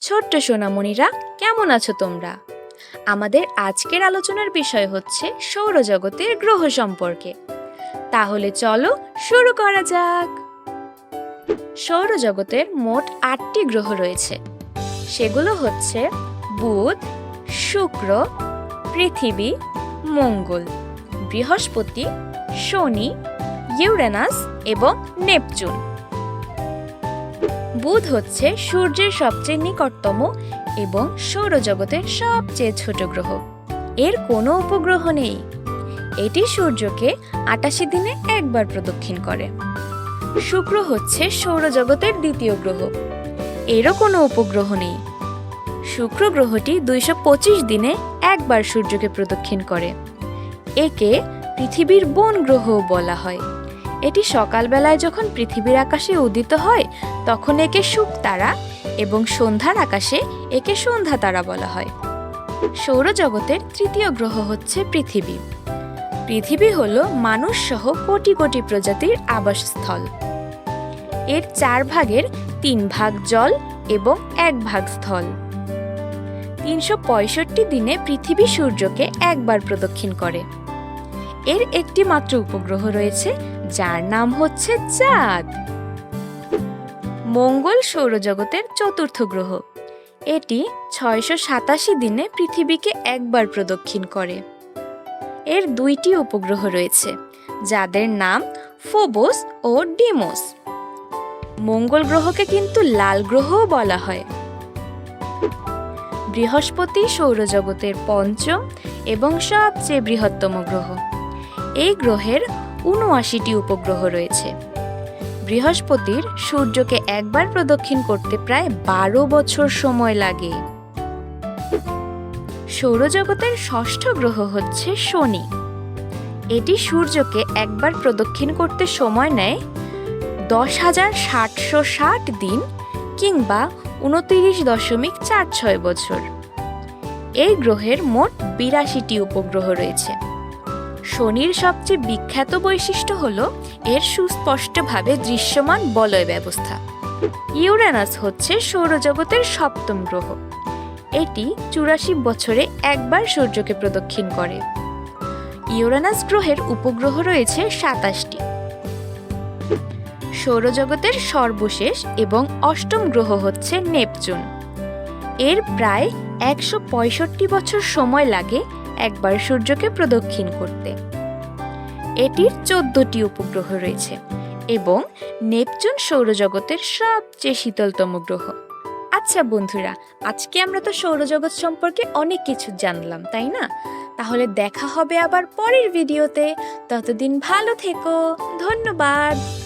ছোট্ট সোনামণিরা, কেমন আছো তোমরা? আমাদের আজকের আলোচনার বিষয় হচ্ছে সৌরজগতের গ্রহ সম্পর্কে। তাহলে চলো শুরু করা যাক। সৌরজগতের মোট আটটি গ্রহ রয়েছে। সেগুলো হচ্ছে বুধ, শুক্র, পৃথিবী, মঙ্গল, বৃহস্পতি, শনি, ইউরেনাস এবং নেপচুন। বুধ হচ্ছে সূর্যের সবচেয়ে নিকটতম এবং সৌরজগতের সবচেয়ে ছোট গ্রহ। এর কোনো উপগ্রহ নেই। এটি সূর্যকে আটাশি দিনে একবার প্রদক্ষিণ করে। শুক্র হচ্ছে সৌরজগতের দ্বিতীয় গ্রহ। এরও কোনো উপগ্রহ নেই। শুক্র গ্রহটি দুইশো পঁচিশ দিনে একবার সূর্যকে প্রদক্ষিণ করে। একে পৃথিবীর বন গ্রহ বলা হয়। এটি সকালবেলায় যখন পৃথিবীর আকাশে উদিত হয় তখন একে শুক তারা এবং সন্ধ্যার আকাশে একে সন্ধ্যা তারা বলা হয়। সৌরজগতের তৃতীয় গ্রহ হচ্ছে পৃথিবী। পৃথিবী হল মানুষ সহ কোটি কোটি প্রজাতির আবাসস্থল। এর চার ভাগের তিন ভাগ জল এবং এক ভাগ স্থল। তিনশো পঁয়ষট্টি দিনে পৃথিবী সূর্যকে একবার প্রদক্ষিণ করে। এর একটি মাত্র উপগ্রহ রয়েছে, যার নাম হচ্ছে চাঁদ। মঙ্গল সৌরজগতের চতুর্থ গ্রহ। এটি ছয়শো সাতাশি দিনে পৃথিবীকে একবার প্রদক্ষিণ করে। এর দুইটি উপগ্রহ রয়েছে, যাদের নাম ফোবোস ও ডিমোস। মঙ্গল গ্রহকে কিন্তু লাল গ্রহও বলা হয়। বৃহস্পতি সৌরজগতের পঞ্চম এবং সবচেয়ে বৃহত্তম গ্রহ। এই গ্রহের উনআশিটি উপগ্রহ রয়েছে। বৃহস্পতির সূর্যকে একবার প্রদক্ষিণ করতে প্রায় বারো বছর সময় লাগে। সৌরজগতের ষষ্ঠ গ্রহ হচ্ছে শনি। এটি সূর্যকে একবার প্রদক্ষিণ করতে সময় নেয় দশ হাজার ষাটশো ষাট দিন কিংবা উনতিরিশ দশমিক চার ছয় বছর। এই গ্রহের মোট বিরাশিটি উপগ্রহ রয়েছে। শনির সবচেয়ে বিখ্যাত বৈশিষ্ট্য হল এর সুস্পষ্টভাবে দৃশ্যমান বলয় ব্যবস্থা। ইউরেনাস হচ্ছে সৌরজগতের সপ্তম গ্রহ। এটি চুরাশি বছরে একবার সূর্যকে প্রদক্ষিণ করে। ইউরেনাস গ্রহের উপগ্রহ রয়েছে সাতাশটি। সৌরজগতের সর্বশেষ এবং অষ্টম গ্রহ হচ্ছে নেপচুন। এর প্রায় একশো পঁয়ষট্টি বছর সময় লাগে একবার সূর্যকে প্রদক্ষিণ করতে। এটির চোদ্দটি উপগ্রহ রয়েছে এবং নেপচুন সৌরজগতের সবচেয়ে শীতলতম গ্রহ। আচ্ছা বন্ধুরা, আজকে আমরা তো সৌরজগৎ সম্পর্কে অনেক কিছু জানলাম, তাই না? তাহলে দেখা হবে আবার পরের ভিডিওতে। ততদিন ভালো থেকো, ধন্যবাদ।